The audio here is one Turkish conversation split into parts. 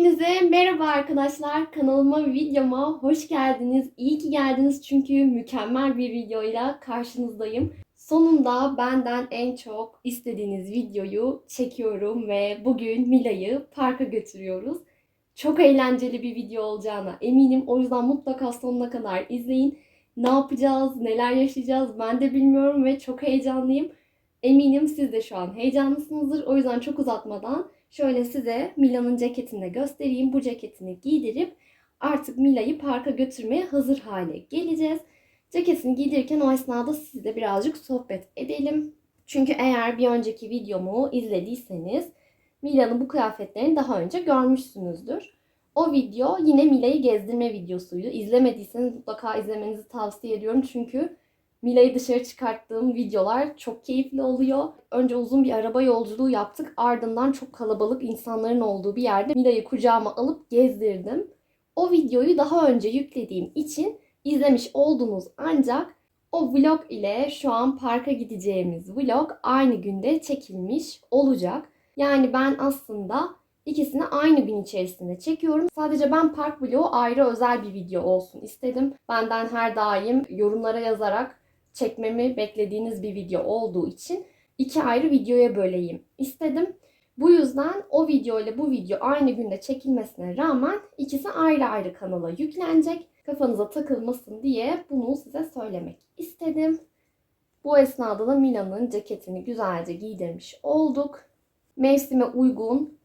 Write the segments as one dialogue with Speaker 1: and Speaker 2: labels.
Speaker 1: Hepinize merhaba arkadaşlar. Kanalıma, videoma hoş geldiniz. İyi ki geldiniz çünkü mükemmel bir videoyla karşınızdayım. Sonunda benden en çok istediğiniz videoyu çekiyorum ve bugün Mila'yı parka götürüyoruz. Çok eğlenceli bir video olacağına eminim. O yüzden mutlaka sonuna kadar izleyin. Ne yapacağız, neler yaşayacağız ben de bilmiyorum ve çok heyecanlıyım. Eminim siz de şu an heyecanlısınızdır. O yüzden çok uzatmadan Şöyle size Mila'nın ceketini de göstereyim. Bu ceketini giydirip artık Mila'yı parka götürmeye hazır hale geleceğiz. Ceketini giydirirken o esnada sizle birazcık sohbet edelim. Çünkü eğer bir önceki videomu izlediyseniz Mila'nın bu kıyafetlerini daha önce görmüşsünüzdür. O video yine Mila'yı gezdirme videosuydu. İzlemediyseniz mutlaka izlemenizi tavsiye ediyorum. Çünkü Mila'yı dışarı çıkarttığım videolar çok keyifli oluyor. Önce uzun bir araba yolculuğu yaptık. Ardından çok kalabalık insanların olduğu bir yerde Mila'yı kucağıma alıp gezdirdim. O videoyu daha önce yüklediğim için izlemiş oldunuz ancak o vlog ile şu an parka gideceğimiz vlog aynı günde çekilmiş olacak. Yani ben aslında ikisini aynı gün içerisinde çekiyorum. Sadece ben park vlogu ayrı özel bir video olsun istedim. Benden her daim yorumlara yazarak çekmemi beklediğiniz bir video olduğu için iki ayrı videoya böleyim istedim. Bu yüzden o video ile bu video aynı günde çekilmesine rağmen ikisi ayrı ayrı kanala yüklenecek. Kafanıza takılmasın diye bunu size söylemek istedim. Bu esnada da Mila'nın ceketini güzelce giydirmiş olduk. Mevsime uygun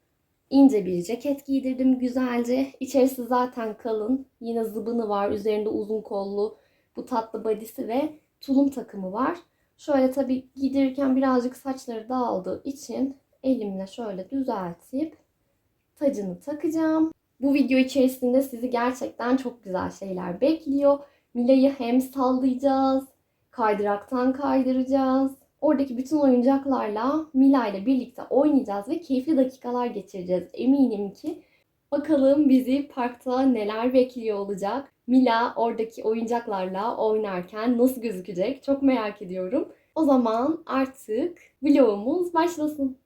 Speaker 1: ince bir ceket giydirdim güzelce. İçerisi zaten kalın. Yine zıbını var. Üzerinde uzun kollu bu tatlı badisi ve tulum takımı var. Şöyle tabii giydirirken birazcık saçları dağıldığı için elimle şöyle düzeltip tacını takacağım. Bu video içerisinde sizi gerçekten çok güzel şeyler bekliyor. Mila'yı hem sallayacağız, kaydıraktan kaydıracağız. Oradaki bütün oyuncaklarla Mila ile birlikte oynayacağız ve keyifli dakikalar geçireceğiz. Eminim ki bakalım bizi parkta neler bekliyor olacak. Mila oradaki oyuncaklarla oynarken nasıl gözükecek çok merak ediyorum. O zaman artık vlogumuz başlasın.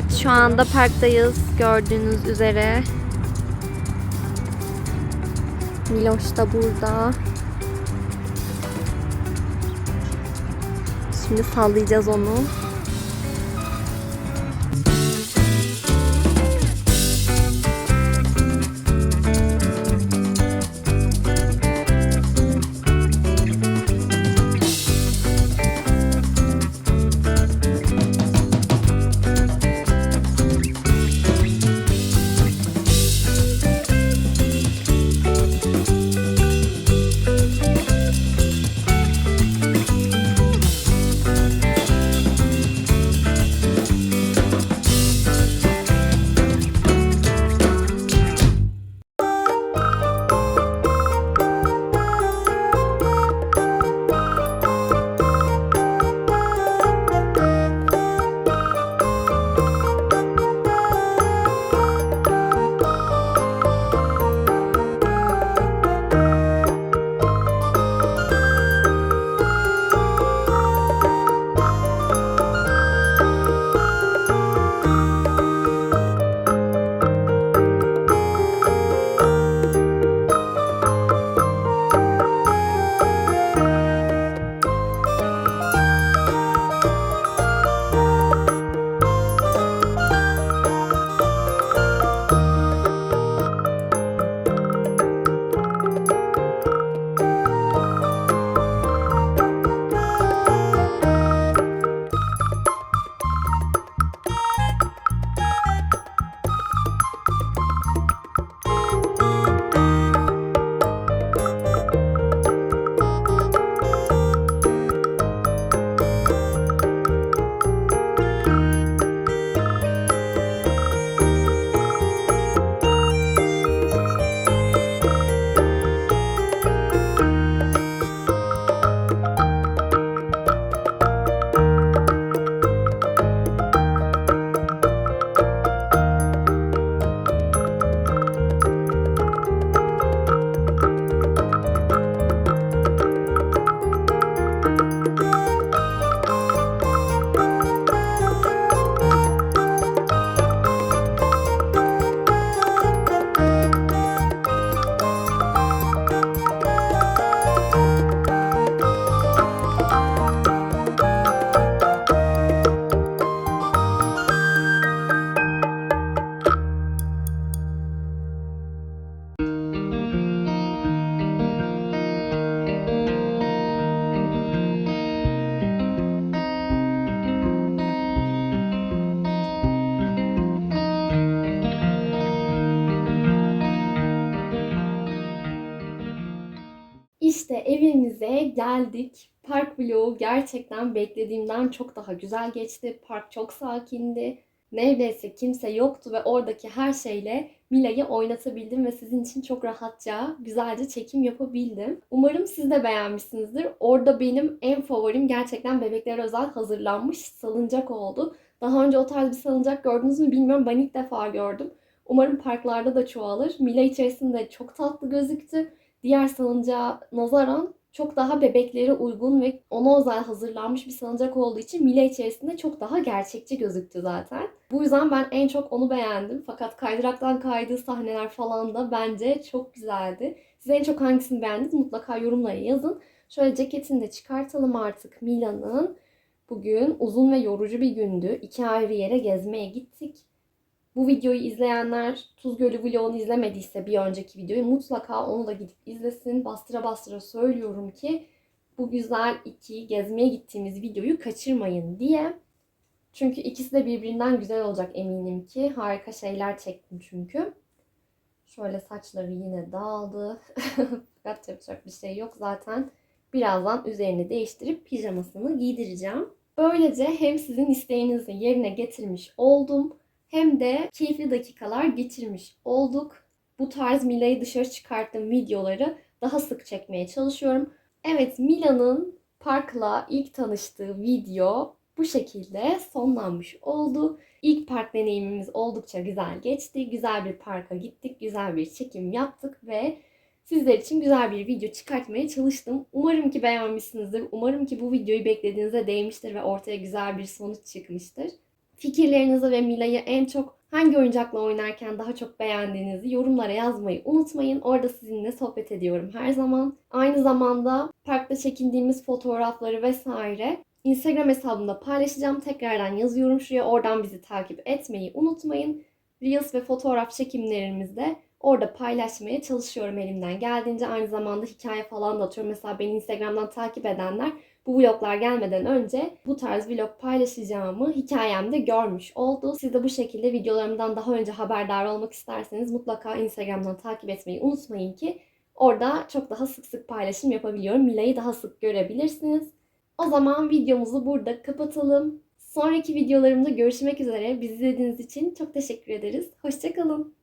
Speaker 1: Evet şu anda parktayız gördüğünüz üzere. Miloş da burada. Şimdi sallayacağız onu. Evimize geldik. Park vlogu gerçekten beklediğimden çok daha güzel geçti. Park çok sakindi. Neredeyse kimse yoktu ve oradaki her şeyle Mila'yı oynatabildim ve sizin için çok rahatça, güzelce çekim yapabildim. Umarım siz de beğenmişsinizdir. Orada benim en favorim gerçekten bebeklere özel hazırlanmış salıncak oldu. Daha önce o tarz bir salıncak gördünüz mü bilmiyorum. Ben ilk defa gördüm. Umarım parklarda da çoğalır. Mila içerisinde çok tatlı gözüktü. Diğer salıncağa nazaran çok daha bebeklere uygun ve ona özel hazırlanmış bir salıncak olduğu için Mila içerisinde çok daha gerçekçi gözüktü zaten. Bu yüzden ben en çok onu beğendim. Fakat kaydıraktan kaydığı sahneler falan da bence çok güzeldi. Siz en çok hangisini beğendiniz mutlaka yorumlara yazın. Şöyle ceketini de çıkartalım artık Mila'nın. Bugün uzun ve yorucu bir gündü. İki ayrı yere gezmeye gittik. Bu videoyu izleyenler Tuz Gölü vlogunu izlemediyse bir önceki videoyu mutlaka onu da gidip izlesin. Bastıra bastıra söylüyorum ki bu güzel iki gezmeye gittiğimiz videoyu kaçırmayın diye. Çünkü ikisi de birbirinden güzel olacak eminim ki. Harika şeyler çektim çünkü. Şöyle saçları yine dağıldı. Fakat yapacak bir şey yok zaten. Birazdan üzerini değiştirip pijamasını giydireceğim. Böylece hem sizin isteğinizi yerine getirmiş oldum hem de keyifli dakikalar geçirmiş olduk. Bu tarz Mila'yı dışarı çıkarttığım videoları daha sık çekmeye çalışıyorum. Evet Mila'nın parkla ilk tanıştığı video bu şekilde sonlanmış oldu. İlk park deneyimimiz oldukça güzel geçti. Güzel bir parka gittik, güzel bir çekim yaptık ve sizler için güzel bir video çıkartmaya çalıştım. Umarım ki beğenmişsinizdir. Umarım ki bu videoyu beklediğinize değmiştir ve ortaya güzel bir sonuç çıkmıştır. Fikirlerinizi ve Mila'yı en çok hangi oyuncakla oynarken daha çok beğendiğinizi yorumlara yazmayı unutmayın. Orada sizinle sohbet ediyorum her zaman. Aynı zamanda parkta çekindiğimiz fotoğrafları vesaire Instagram hesabımda paylaşacağım. Tekrardan yazıyorum şuraya. Oradan bizi takip etmeyi unutmayın. Reels ve fotoğraf çekimlerimizde orada paylaşmaya çalışıyorum elimden geldiğince. Aynı zamanda hikaye falan da atıyorum. Mesela beni Instagram'dan takip edenler bu vloglar gelmeden önce bu tarz vlog paylaşacağımı hikayemde görmüş oldu. Siz de bu şekilde videolarımdan daha önce haberdar olmak isterseniz mutlaka Instagram'dan takip etmeyi unutmayın ki orada çok daha sık sık paylaşım yapabiliyorum. Mila'yı daha sık görebilirsiniz. O zaman videomuzu burada kapatalım. Sonraki videolarımda görüşmek üzere. Bizi izlediğiniz için çok teşekkür ederiz. Hoşçakalın.